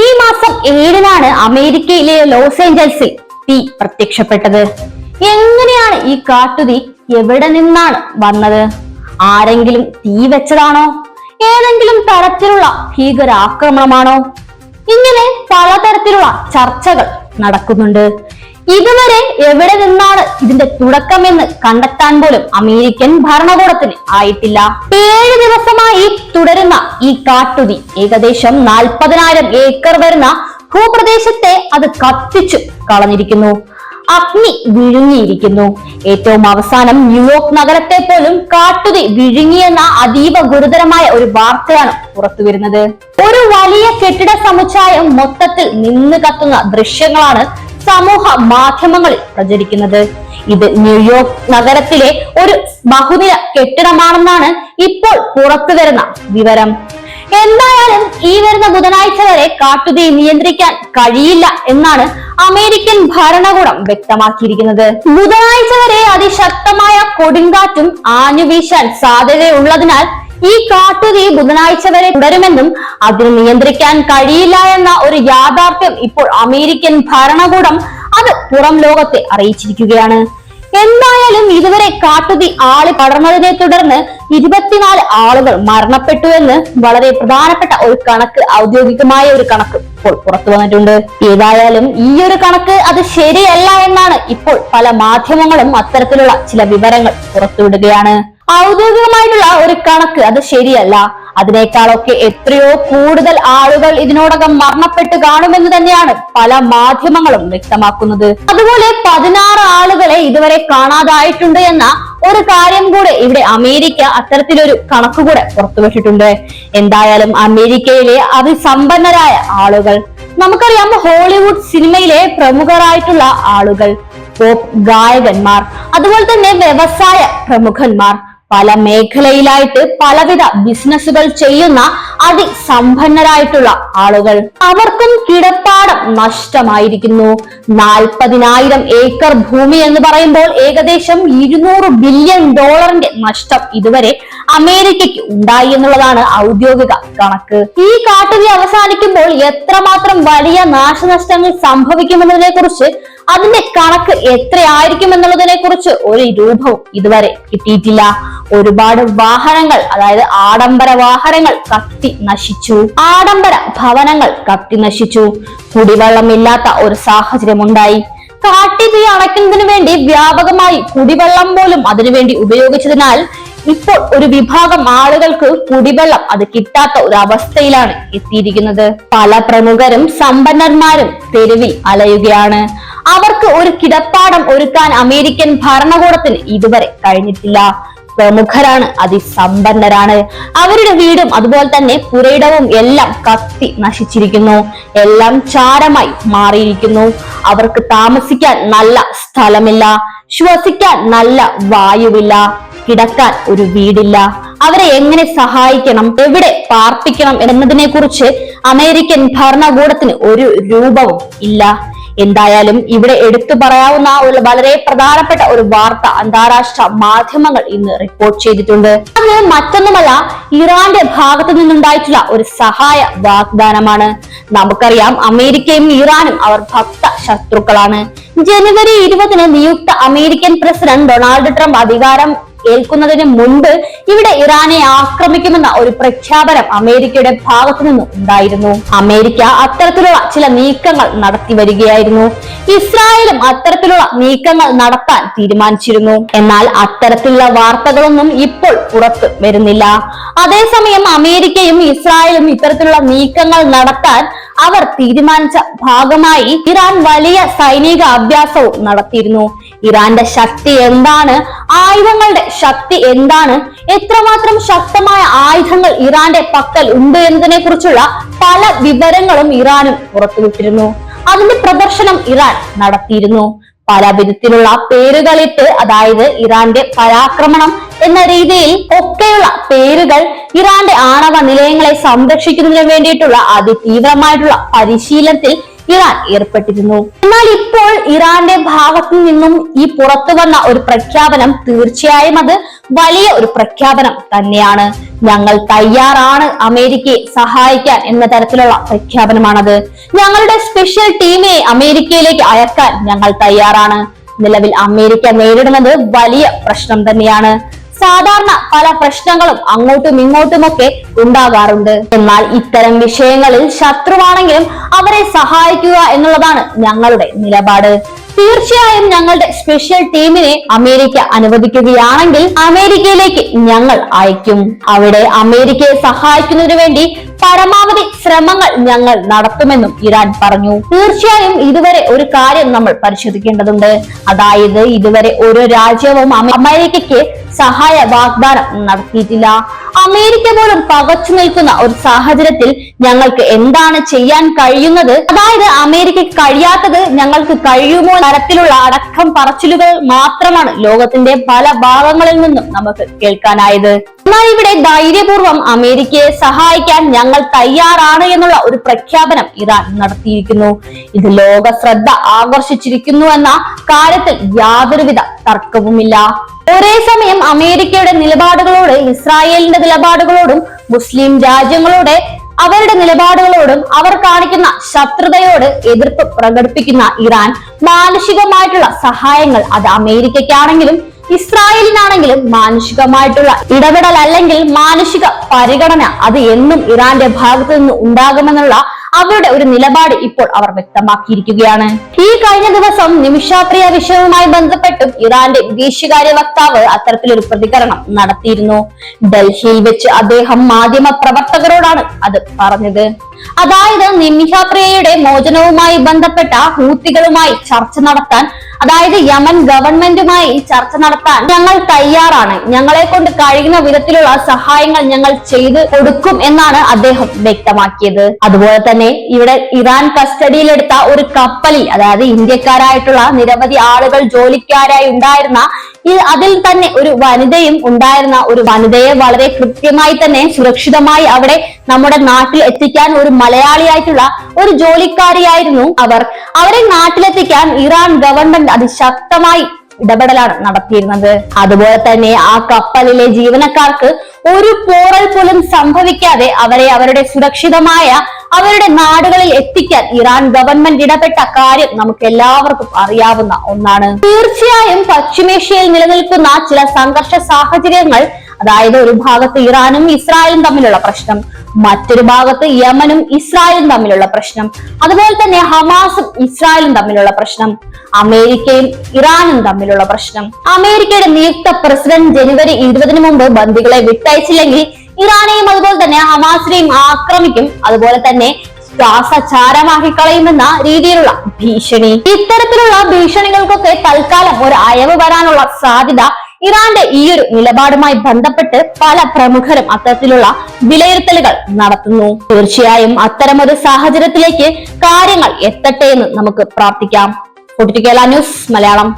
ഈ മാസം ഏഴിനാണ് അമേരിക്കയിലെ ലോസ് ഏഞ്ചൽസിൽ തീ പ്രത്യക്ഷപ്പെട്ടത്. എങ്ങനെയാണ് ഈ കാട്ടുതീ എവിടെ നിന്നാണ് വന്നത്? ആരെങ്കിലും തീ വെച്ചതാണോ? ഏതെങ്കിലും തരത്തിലുള്ള ഭീകരാക്രമണമാണോ? ഇങ്ങനെ പലതരത്തിലുള്ള ചർച്ചകൾ നടക്കുന്നുണ്ട്. ഇതുവരെ എവിടെ നിന്നാണ് ഇതിന്റെ തുടക്കമെന്ന് കണ്ടെത്താൻ പോലും അമേരിക്കൻ ഭരണകൂടത്തിന് ആയിട്ടില്ല. ഏഴ് ദിവസമായി തുടരുന്ന ഈ കാട്ടുതി ഏകദേശം നാൽപ്പതിനായിരം ഏക്കർ വരുന്ന ഭൂപ്രദേശത്തെ അത് കത്തിച്ചു കളഞ്ഞിരിക്കുന്നു. അഗ്നി വിഴുങ്ങിയിരിക്കുന്നു. ഏറ്റവും അവസാനം ന്യൂയോർക്ക് നഗരത്തെ പോലും കാട്ടുതി വിഴുങ്ങിയെന്ന അതീവ ഗുരുതരമായ ഒരു വാർത്തയാണ് പുറത്തു വരുന്നത് ഒരു വലിയ കെട്ടിട സമുച്ചയം മൊത്തത്തിൽ നിന്ന് കത്തുന്ന ദൃശ്യങ്ങളാണ് സമൂഹ മാധ്യമങ്ങളിൽ പ്രചരിക്കുന്നത്. ഇത് ന്യൂയോർക്ക് നഗരത്തിലെ ഒരു ബഹുനില കെട്ടിടമാണെന്നാണ് ഇപ്പോൾ പുറത്തു വരുന്ന വിവരം. എന്തായാലും ഈ വരുന്ന ബുധനാഴ്ച വരെ കാട്ടുതീ നിയന്ത്രിക്കാൻ കഴിയില്ല എന്നാണ് അമേരിക്കൻ ഭരണകൂടം വ്യക്തമാക്കിയിരിക്കുന്നത്. ബുധനാഴ്ച വരെ അതിശക്തമായ കൊടുങ്കാറ്റും ആഞ്ഞു വീശാൻ സാധ്യതയുള്ളതിനാൽ ഈ കാട്ടുതീ ബുധനാഴ്ച വരെ തുടരുമെന്നും അതിന് നിയന്ത്രിക്കാൻ കഴിയില്ല എന്ന ഒരു യാഥാർത്ഥ്യം ഇപ്പോൾ അമേരിക്കൻ ഭരണകൂടം അത് പുറം ലോകത്തെ അറിയിച്ചിരിക്കുകയാണ്. എന്തായാലും ഇതുവരെ കാട്ടുതീ ആളി പടർന്നതിനെ തുടർന്ന് ഇരുപത്തിനാല് ആളുകൾ മരണപ്പെട്ടു എന്ന് വളരെ പ്രധാനപ്പെട്ട ഒരു കണക്ക് ഔദ്യോഗികമായ ഒരു കണക്ക് ഇപ്പോൾ പുറത്തു വന്നിട്ടുണ്ട്. ഏതായാലും ഈ ഒരു കണക്ക് അത് ശരിയല്ല എന്നാണ് ഇപ്പോൾ പല മാധ്യമങ്ങളും അത്തരത്തിലുള്ള ചില വിവരങ്ങൾ പുറത്തുവിടുകയാണ്. ഔദ്യോഗികമായിട്ടുള്ള ഒരു കണക്ക് അത് ശരിയല്ല. അതിനേക്കാളൊക്കെ എത്രയോ കൂടുതൽ ആളുകൾ ഇതിനോടകം മരണപ്പെട്ട് കാണുമെന്ന് തന്നെയാണ് പല മാധ്യമങ്ങളും വ്യക്തമാക്കുന്നത്. അതുപോലെ പതിനാറ് ആളുകളെ ഇതുവരെ കാണാതായിട്ടുണ്ട് എന്ന ഒരു കാര്യം കൂടെ ഇവിടെ അമേരിക്ക അത്തരത്തിലൊരു കണക്ക് കൂടെ പുറത്തുവിട്ടിട്ടുണ്ട്. എന്തായാലും അമേരിക്കയിലെ അതിസമ്പന്നരായ ആളുകൾ നമുക്കറിയാം ഹോളിവുഡ് സിനിമയിലെ പ്രമുഖരായിട്ടുള്ള ആളുകൾ പോപ്പ് ഗായകന്മാർ അതുപോലെ തന്നെ വ്യവസായ പ്രമുഖന്മാർ പല മേഖലയിലായിട്ട് പലവിധ ബിസിനസ്സുകൾ ചെയ്യുന്ന അതിസമ്പന്നരായിട്ടുള്ള ആളുകൾ. അവർക്കും കിടപ്പാടം നഷ്ടമായിരിക്കുന്നു. നാൽപ്പതിനായിരം ഏക്കർ ഭൂമി എന്ന് പറയുമ്പോൾ ഏകദേശം ഇരുന്നൂറ് ബില്യൺ ഡോളറിന്റെ നഷ്ടം ഇതുവരെ അമേരിക്കയ്ക്ക് ഉണ്ടായി എന്നുള്ളതാണ് ഔദ്യോഗിക കണക്ക്. ഈ കാട്ടുതീ അവസാനിക്കുമ്പോൾ എത്രമാത്രം വലിയ നാശനഷ്ടങ്ങൾ സംഭവിക്കുമെന്നതിനെ കുറിച്ച് അതിന്റെ കണക്ക് എത്രയായിരിക്കും എന്നുള്ളതിനെ കുറിച്ച് ഒരു രൂപവും ഇതുവരെ കിട്ടിയിട്ടില്ല. ഒരുപാട് വാഹനങ്ങൾ അതായത് ആഡംബര വാഹനങ്ങൾ കത്തി നശിച്ചു. ആഡംബര ഭവനങ്ങൾ കത്തി നശിച്ചു. കുടിവെള്ളമില്ലാത്ത ഒരു സാഹചര്യം ഉണ്ടായി കാട്ടുതീ അണയ്ക്കുന്നതിന് വേണ്ടി വ്യാപകമായി കുടിവെള്ളം പോലും അതിനുവേണ്ടി ഉപയോഗിച്ചതിനാൽ ഇപ്പോൾ ഒരു വിഭാഗം ആളുകൾക്ക് കുടിവെള്ളം അത് കിട്ടാത്ത ഒരു അവസ്ഥയിലാണ് എത്തിയിരിക്കുന്നത്. പല പ്രമുഖരും സമ്പന്നന്മാരും തെരുവിൽ അലയുകയാണ്. അവർക്ക് ഒരു കിടപ്പാടം ഒരുക്കാൻ അമേരിക്കൻ ഭരണകൂടത്തിന് ഇതുവരെ കഴിഞ്ഞിട്ടില്ല. പ്രമുഖരാണ് അതിസമ്പന്നരാണ്. അവരുടെ വീടും അതുപോലെ തന്നെ പുരയിടവും എല്ലാം കത്തി നശിച്ചിരിക്കുന്നു. എല്ലാം ചാരമായി മാറിയിരിക്കുന്നു. അവർക്ക് താമസിക്കാൻ നല്ല സ്ഥലമില്ല. ശ്വസിക്കാൻ നല്ല വായുവില്ല. കിടക്കാൻ ഒരു വീടില്ല. അവരെ എങ്ങനെ സഹായിക്കണം? എവിടെ പാർപ്പിക്കണം എന്നതിനെ കുറിച്ച് അമേരിക്കൻ ഭരണകൂടത്തിന് ഒരു രൂപവും ഇല്ല. എന്തായാലും ഇവിടെ എടുത്തു പറയാവുന്ന ഒരു വളരെ പ്രധാനപ്പെട്ട ഒരു വാർത്ത അന്താരാഷ്ട്ര മാധ്യമങ്ങൾ ഇന്ന് റിപ്പോർട്ട് ചെയ്തിട്ടുണ്ട്. അത് മറ്റൊന്നുമല്ല ഇറാന്റെ ഭാഗത്തു നിന്നുണ്ടായിട്ടുള്ള ഒരു സഹായ വാഗ്ദാനമാണ്. നമുക്കറിയാം അമേരിക്കയും ഇറാനും അവർ ഭക്ത ശത്രുക്കളാണ്. ജനുവരി ഇരുപതിന് നിയുക്ത അമേരിക്കൻ പ്രസിഡന്റ് ഡൊണാൾഡ് ട്രംപ് അധികാരം ഏൽക്കുന്നതിന് മുൻപ് ഇവിടെ ഇറാനെ ആക്രമിക്കുമെന്ന ഒരു പ്രഖ്യാപനം അമേരിക്കയുടെ ഭാഗത്തു നിന്നും ഉണ്ടായിരുന്നു. അമേരിക്ക അത്തരത്തിലുള്ള ചില നീക്കങ്ങൾ നടത്തി വരികയായിരുന്നു. ഇസ്രായേലും അത്തരത്തിലുള്ള നീക്കങ്ങൾ നടത്താൻ തീരുമാനിച്ചിരുന്നു. എന്നാൽ അത്തരത്തിലുള്ള വാർത്തകളൊന്നും ഇപ്പോൾ പുറത്ത് വരുന്നില്ല. അതേസമയം അമേരിക്കയും ഇസ്രായേലും ഇത്തരത്തിലുള്ള നീക്കങ്ങൾ നടത്താൻ അവർ തീരുമാനിച്ച ഭാഗമായി ഇറാൻ വലിയ സൈനിക അഭ്യാസവും നടത്തിയിരുന്നു. ഇറാന്റെ ശക്തി എന്താണ്? ആയുധങ്ങളുടെ ശക്തി എന്താണ്? എത്രമാത്രം ശക്തമായ ആയുധങ്ങൾ ഇറാന്റെ പക്കൽ ഉണ്ട് എന്നതിനെ കുറിച്ചുള്ള പല വിവരങ്ങളും ഇറാനും പുറത്തുവിട്ടിരുന്നു. അതിന്റെ പ്രദർശനം ഇറാൻ നടത്തിയിരുന്നു. പല വിധത്തിലുള്ള പേരുകളിട്ട് അതായത് ഇറാന്റെ പരാക്രമണം എന്ന രീതിയിൽ ഒക്കെയുള്ള പേരുകൾ ഇറാന്റെ ആണവ നിലയങ്ങളെ സംരക്ഷിക്കുന്നതിന് വേണ്ടിയിട്ടുള്ള അതിതീവ്രമായിട്ടുള്ള പരിശീലനത്തിൽ ഇറാൻ ഏർപ്പെട്ടിരുന്നു. എന്നാൽ ഇപ്പോൾ ഇറാന്റെ ഭാഗത്തു നിന്നും ഈ പുറത്തു വന്ന ഒരു പ്രഖ്യാപനം തീർച്ചയായും അത് വലിയ ഒരു പ്രഖ്യാപനം തന്നെയാണ്. ഞങ്ങൾ തയ്യാറാണ് അമേരിക്കയെ സഹായിക്കാൻ എന്ന തരത്തിലുള്ള പ്രഖ്യാപനമാണത്. ഞങ്ങളുടെ സ്പെഷ്യൽ ടീമിനെ അമേരിക്കയിലേക്ക് അയക്കാൻ ഞങ്ങൾ തയ്യാറാണ്. നിലവിൽ അമേരിക്ക നേരിടുന്നത് വലിയ പ്രശ്നം തന്നെയാണ്. സാധാരണ പല പ്രശ്നങ്ങളും അങ്ങോട്ടും ഇങ്ങോട്ടുമൊക്കെ ഉണ്ടാകാറുണ്ട്. എന്നാൽ ഇത്തരം വിഷയങ്ങളിൽ ശത്രുവാണെങ്കിലും അവരെ സഹായിക്കുക എന്നുള്ളതാണ് ഞങ്ങളുടെ നിലപാട്. തീർച്ചയായും ഞങ്ങളുടെ സ്പെഷ്യൽ ടീമിനെ അമേരിക്ക അനുവദിക്കുകയാണെങ്കിൽ അമേരിക്കയിലേക്ക് ഞങ്ങൾ അയക്കും. അവിടെ അമേരിക്കയെ സഹായിക്കുന്നതിനു വേണ്ടി പരമാവധി ശ്രമങ്ങൾ ഞങ്ങൾ നടത്തുമെന്നും ഇറാൻ പറഞ്ഞു. തീർച്ചയായും ഇതുവരെ ഒരു കാര്യം നമ്മൾ പരിശോധിക്കേണ്ടതുണ്ട്. അതായത് ഇതുവരെ ഒരു രാജ്യവും അമേരിക്കയ്ക്ക് സഹായ വാഗ്ദാനം നടത്തിയിട്ടില്ല. അമേരിക്ക പോലും പകച്ചു നിൽക്കുന്ന ഒരു സാഹചര്യത്തിൽ ഞങ്ങൾക്ക് എന്താണ് ചെയ്യാൻ കഴിയുന്നത്? അതായത് അമേരിക്കയ്ക്ക് കഴിയാത്തത് ഞങ്ങൾക്ക് കഴിയുമോ തരത്തിലുള്ള അടക്കം പറച്ചിലുകൾ മാത്രമാണ് ലോകത്തിന്റെ പല ഭാഗങ്ങളിൽ നിന്നും നമുക്ക് കേൾക്കാനായത്. എന്നാൽ ഇവിടെ ധൈര്യപൂർവം അമേരിക്കയെ സഹായിക്കാൻ ഞങ്ങൾ തയ്യാറാണ് എന്നുള്ള ഒരു പ്രഖ്യാപനം ഇറാൻ നടത്തിയിരിക്കുന്നു. ഇത് ലോക ശ്രദ്ധ ആകർഷിച്ചിരിക്കുന്നു എന്ന കാര്യത്തിൽ യാതൊരുവിധ തർക്കവുമില്ല. ഒരേ സമയം അമേരിക്കയുടെ നിലപാടുകളോട് ഇസ്രായേലിന്റെ നിലപാടുകളോടും മുസ്ലിം രാജ്യങ്ങളോടെ അവരുടെ നിലപാടുകളോടും അവർ കാണിക്കുന്ന ശത്രുതയോട് എതിർപ്പ് പ്രകടിപ്പിക്കുന്ന ഇറാൻ മാനുഷികമായിട്ടുള്ള സഹായങ്ങൾ അത് അമേരിക്കയ്ക്കാണെങ്കിലും ഇസ്രായേലിനാണെങ്കിലും മാനുഷികമായിട്ടുള്ള ഇടപെടൽ അല്ലെങ്കിൽ മാനുഷിക പരിഗണന അത് എന്നും ഇറാന്റെ ഭാഗത്തു നിന്ന് ഉണ്ടാകുമെന്നുള്ള അവരുടെ ഒരു നിലപാട് ഇപ്പോൾ അവർ വ്യക്തമാക്കിയിരിക്കുകയാണ്. ഈ കഴിഞ്ഞ ദിവസം നിമിഷാപ്രിയ വിഷയവുമായി ബന്ധപ്പെട്ടും ഇറാന്റെ വിദേശകാര്യ വക്താവ് അത്തരത്തിലൊരു പ്രതികരണം നടത്തിയിരുന്നു. ഡൽഹിയിൽ വെച്ച് അദ്ദേഹം മാധ്യമ പ്രവർത്തകരോടാണ് അത് പറഞ്ഞത്. അതായത് നിമിഷാപ്രിയയുടെ മോചനവുമായി ബന്ധപ്പെട്ട ഹൂത്തികളുമായി ചർച്ച നടത്താൻ അതായത് യമൻ ഗവൺമെന്റുമായി ചർച്ച നടത്താൻ ഞങ്ങൾ തയ്യാറാണ്. ഞങ്ങളെ കൊണ്ട് കഴിയുന്ന വിധത്തിലുള്ള സഹായങ്ങൾ ഞങ്ങൾ ചെയ്ത് കൊടുക്കും എന്നാണ് അദ്ദേഹം വ്യക്തമാക്കിയത്. അതുപോലെ തന്നെ ഇവിടെ ഇറാൻ കസ്റ്റഡിയിലെടുത്ത ഒരു കപ്പലിൽ അതായത് ഇന്ത്യക്കാരായിട്ടുള്ള നിരവധി ആളുകൾ ജോലിക്കാരായി ഉണ്ടായിരുന്ന അതിൽ തന്നെ ഒരു വനിതയും ഉണ്ടായിരുന്ന ഒരു വനിതയെ വളരെ കൃത്യമായി തന്നെ സുരക്ഷിതമായി അവിടെ നമ്മുടെ നാട്ടിൽ എത്തിക്കാൻ ഒരു മലയാളിയായിട്ടുള്ള ഒരു ജോലിക്കാരിയായിരുന്നു അവർ. അവരെ നാട്ടിലെത്തിക്കാൻ ഇറാൻ ഗവൺമെന്റ് അതിശക്തമായി ഇടപെടലാണ് നടത്തിയിരുന്നത്. അതുപോലെ തന്നെ ആ കപ്പലിലെ ജീവനക്കാർക്ക് ഒരു പോറൽ പോലും സംഭവിക്കാതെ അവരെ അവരുടെ സുരക്ഷിതമായ അവരുടെ നാടുകളിൽ എത്തിക്കാൻ ഇറാൻ ഗവൺമെന്റ് ഇടപെട്ട കാര്യം നമുക്ക് എല്ലാവർക്കും അറിയാവുന്ന ഒന്നാണ്. തീർച്ചയായും പശ്ചിമേഷ്യയിൽ നിലനിൽക്കുന്ന ചില സംഘർഷ സാഹചര്യങ്ങൾ അതായത് ഒരു ഭാഗത്ത് ഇറാനും ഇസ്രായേലും തമ്മിലുള്ള പ്രശ്നം മറ്റൊരു ഭാഗത്ത് യമനും ഇസ്രായേലും തമ്മിലുള്ള പ്രശ്നം അതുപോലെ തന്നെ ഹമാസും ഇസ്രായേലും തമ്മിലുള്ള പ്രശ്നം അമേരിക്കയും ഇറാനും തമ്മിലുള്ള പ്രശ്നം. അമേരിക്കയുടെ നിയുക്ത പ്രസിഡന്റ് ജനുവരി ഇരുപതിനു മുമ്പ് ബന്ദികളെ വിട്ടയച്ചില്ലെങ്കിൽ ഇറാനെയും അതുപോലെ തന്നെ ഹമാസിനെയും ആക്രമിക്കും. അതുപോലെ തന്നെ ശ്വാസചാരമാക്കി കളയുമെന്ന രീതിയിലുള്ള ഭീഷണി. ഇത്തരത്തിലുള്ള ഭീഷണികൾക്കൊക്കെ തൽക്കാലം ഒരു അയവ് വരാനുള്ള സാധ്യത ഇറാന്റെ ഈ ഒരു നിലപാടുമായി ബന്ധപ്പെട്ട് പല പ്രമുഖരും അത്തരത്തിലുള്ള വിലയിരുത്തലുകൾ നടത്തുന്നു. തീർച്ചയായും അത്തരമൊരു സാഹചര്യത്തിലേക്ക് കാര്യങ്ങൾ എത്തട്ടെ എന്ന് നമുക്ക് പ്രാർത്ഥിക്കാം. കേരള ന്യൂസ് മലയാളം.